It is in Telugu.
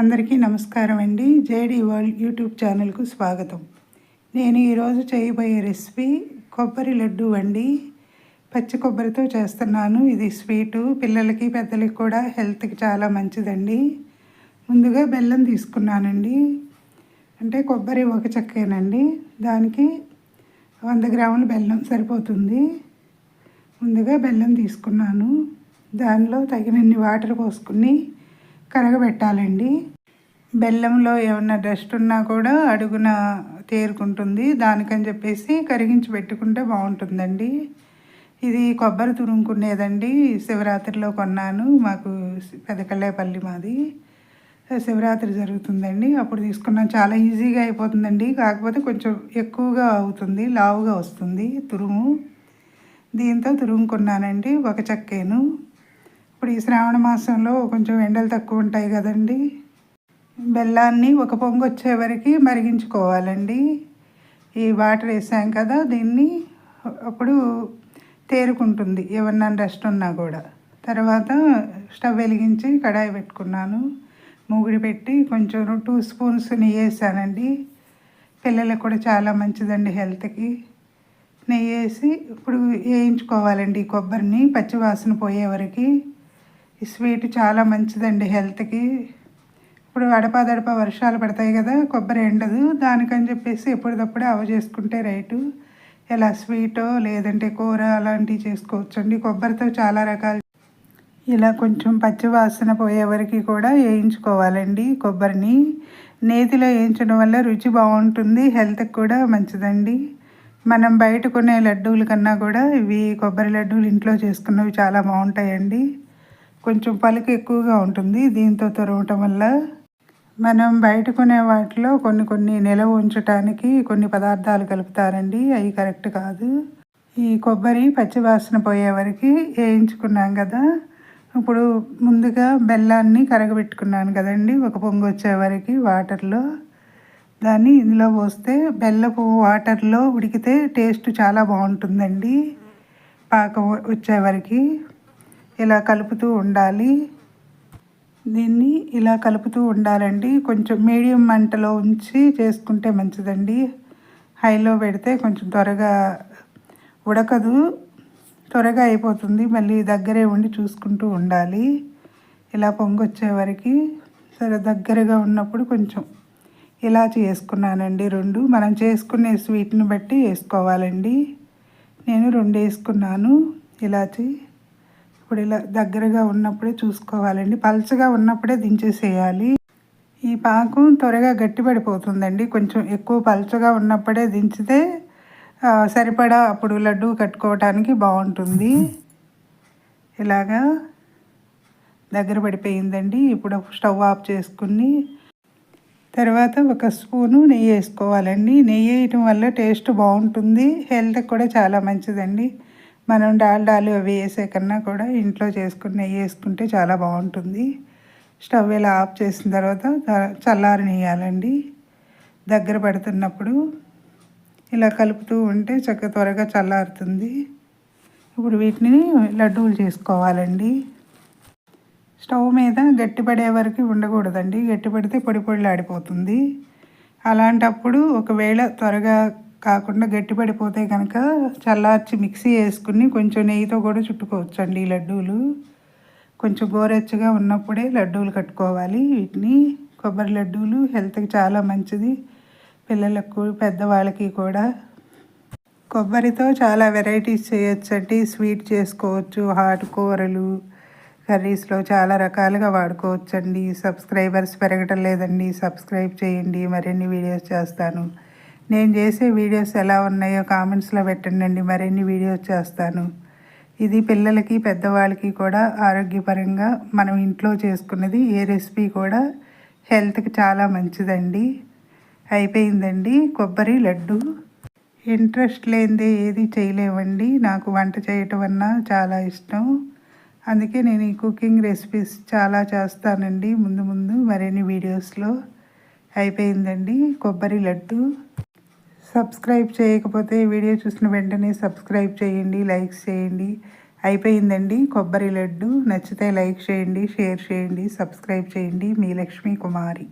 అందరికీ నమస్కారం అండి. జేడి వరల్డ్ యూట్యూబ్ ఛానల్కు స్వాగతం. నేను ఈరోజు చేయబోయే రెసిపీ కొబ్బరి లడ్డు అండి. పచ్చి కొబ్బరితో చేస్తున్నాను. ఇది స్వీటు. పిల్లలకి పెద్దలకి కూడా హెల్త్కి చాలా మంచిదండి. ముందుగా బెల్లం తీసుకున్నానండి. అంటే కొబ్బరి ఒక చెక్కేనండి. దానికి వంద గ్రాముల బెల్లం సరిపోతుంది. ముందుగా బెల్లం తీసుకున్నాను. దానిలో తగినన్ని వాటర్ పోసుకుని కరగబెట్టాలండి. బెల్లంలో ఏమన్నా డస్ట్ ఉన్నా కూడా అడుగున తేరుకుంటుంది. దానికని చెప్పేసి కరిగించి పెట్టుకుంటే బాగుంటుందండి. ఇది కొబ్బరి తురుముకునేదండి. శివరాత్రిలో కొన్నాను. మాకు పెదకళ్ళేపల్లి మాది. శివరాత్రి జరుగుతుందండి. అప్పుడు తీసుకున్నాను చాలా ఈజీగా అయిపోతుందండి. కాకపోతే కొంచెం ఎక్కువగా అవుతుంది. లావుగా వస్తుంది తురుము. దీంతో తురుముకున్నానండి. ఒక చెక్కేను. ఇప్పుడు ఈ శ్రావణ మాసంలో కొంచెం ఎండలు తక్కువ ఉంటాయి కదండి. బెల్లాన్ని ఒక పొంగు వచ్చే వరకు మరిగించుకోవాలండి. ఈ వాటర్ వేసాం కదా దీన్ని అప్పుడు తేరుకుంటుంది. ఏమన్నా రెస్ట్ ఉన్నా కూడా. తర్వాత స్టవ్ వెలిగించి కడాయి పెట్టుకున్నాను. మూగిడి పెట్టి కొంచెం టూ స్పూన్స్ నెయ్యి వేసానండి. పిల్లలకు కూడా చాలా మంచిదండి హెల్త్కి. నెయ్యి వేసి ఇప్పుడు వేయించుకోవాలండి కొబ్బరిని పచ్చివాసన పోయే వరకు. ఈ స్వీట్ చాలా మంచిదండి హెల్త్కి. ఇప్పుడు అడపాదడప వర్షాలు పడతాయి కదా కొబ్బరి ఎండదు దానికని చెప్పేసి ఎప్పటికప్పుడు అవ చేసుకుంటే రైటు. ఇలా స్వీటో లేదంటే కూర అలాంటివి చేసుకోవచ్చండి. కొబ్బరితో చాలా రకాలు. ఇలా కొంచెం పచ్చివాసన పోయే వరకు కూడా వేయించుకోవాలండి కొబ్బరిని. నేతిలో వేయించడం వల్ల రుచి బాగుంటుంది హెల్త్కి కూడా మంచిదండి. మనం బయట కొనే లడ్డూల కన్నా కూడా ఇవి కొబ్బరి లడ్డూలు ఇంట్లో చేసుకున్నవి చాలా బాగుంటాయండి. కొంచెం పలుకు ఎక్కువగా ఉంటుంది. దీంతో తురవటం వల్ల మనం బయట కొనే వాటిలో కొన్ని కొన్ని నిలవ ఉంచటానికి కొన్ని పదార్థాలు కలుపుతారండి. అవి కరెక్ట్ కాదు. ఈ కొబ్బరి పచ్చివాసన పోయే వరకు వేయించుకున్నాం కదా. ఇప్పుడు ముందుగా బెల్లాన్ని కరగబెట్టుకున్నాను కదండి. ఒక పొంగు వచ్చే వరకు వాటర్లో. దాన్ని ఇందులో పోస్తే బెల్లపు వాటర్లో ఉడికితే టేస్ట్ చాలా బాగుంటుందండి. పాకం వచ్చే వరకు. ఇలా కలుపుతూ ఉండాలి. దీన్ని ఇలా కలుపుతూ ఉండాలండి. కొంచెం మీడియం మంటలో ఉంచి చేసుకుంటే మంచిదండి. హైలో పెడితే కొంచెం త్వరగా ఉడకదు. త్వరగా అయిపోతుంది. మళ్ళీ దగ్గరే ఉండి చూసుకుంటూ ఉండాలి. ఇలా పొంగొచ్చే వరకు సరే దగ్గరగా ఉన్నప్పుడు కొంచెం ఇలా చేసుకున్నానండి రెండు. మనం చేసుకునే స్వీట్ని బట్టి వేసుకోవాలండి. నేను రెండు వేసుకున్నాను ఇలాచి. ఇప్పుడు ఇలా దగ్గరగా ఉన్నప్పుడే చూసుకోవాలండి. పల్చగా ఉన్నప్పుడే దించేసేయాలి. ఈ పాకం త్వరగా గట్టిపడిపోతుందండి. కొంచెం ఎక్కువ పల్చగా ఉన్నప్పుడే దించితే సరిపడా అప్పుడు లడ్డు కట్టుకోవటానికి బాగుంటుంది. ఇలాగా దగ్గర పడిపోయిందండి. ఇప్పుడు స్టవ్ ఆఫ్ చేసుకుని తర్వాత ఒక స్పూను నెయ్యి వేసుకోవాలండి. నెయ్యి వేయటం వల్ల టేస్ట్ బాగుంటుంది. హెల్త్కి కూడా చాలా మంచిదండి. మనం డాల్డాలు అవి వేసే కన్నా కూడా ఇంట్లో చేసుకుని నెయ్యి వేసుకుంటే చాలా బాగుంటుంది. స్టవ్ ఇలా ఆఫ్ చేసిన తర్వాత చల్లారనియాలండి దగ్గర పడుతున్నప్పుడు ఇలా కలుపుతూ ఉంటే చక్కగా త్వరగా చల్లారుతుంది. ఇప్పుడు వీటిని లడ్డూలు చేసుకోవాలండి. స్టవ్ మీద గట్టిపడే వరకు ఉండకూడదండి. గట్టిపడితే పొడి పొడిలాడిపోతుంది. అలాంటప్పుడు ఒకవేళ త్వరగా కాకుండా గట్టిపడిపోతే కనుక చల్లార్చి మిక్సీ వేసుకుని కొంచెం నెయ్యితో కూడా చుట్టుకోవచ్చండి ఈ లడ్డూలు. కొంచెం గోరెచ్చగా ఉన్నప్పుడే లడ్డూలు కట్టుకోవాలి. వీటిని కొబ్బరి లడ్డూలు హెల్త్కి చాలా మంచిది. పిల్లలకు పెద్దవాళ్ళకి కూడా. కొబ్బరితో చాలా వెరైటీస్ చేయొచ్చండి. స్వీట్ చేసుకోవచ్చు హాట్ కూరలు కర్రీస్లో చాలా రకాలుగా వాడుకోవచ్చండి. సబ్స్క్రైబర్స్ పెరగటం లేదండి. సబ్స్క్రైబ్ చేయండి. మరిన్ని వీడియోస్ చేస్తాను. నేను చేసే వీడియోస్ ఎలా ఉన్నాయో కామెంట్స్లో పెట్టండి మరిన్ని వీడియోస్ చేస్తాను. ఇది పిల్లలకి పెద్దవాళ్ళకి కూడా ఆరోగ్యపరంగా మనం ఇంట్లో చేసుకున్నది ఏ రెసిపీ కూడా హెల్త్కి చాలా మంచిదండి. అయిపోయిందండి. కొబ్బరి లడ్డు. ఇంట్రెస్ట్ లేనిదే ఏది చేయలేవండి. నాకు వంట చేయటం అన్నా చాలా ఇష్టం. అందుకే నేను ఈ కుకింగ్ రెసిపీస్ చాలా చేస్తానండి ముందు ముందు మరిన్ని వీడియోస్లో. అయిపోయిందండి. కొబ్బరి లడ్డు. సబ్స్క్రైబ్ చేయకపోతే వీడియో చూసిన వెంటనే సబ్స్క్రైబ్ చేయండి లైక్స్ చేయండి. అయిపోయిందండి కొబ్బరి లడ్డు. నచ్చితే లైక్ చేయండి షేర్ చేయండి సబ్స్క్రైబ్ చేయండి. మీ లక్ష్మీ కుమారి.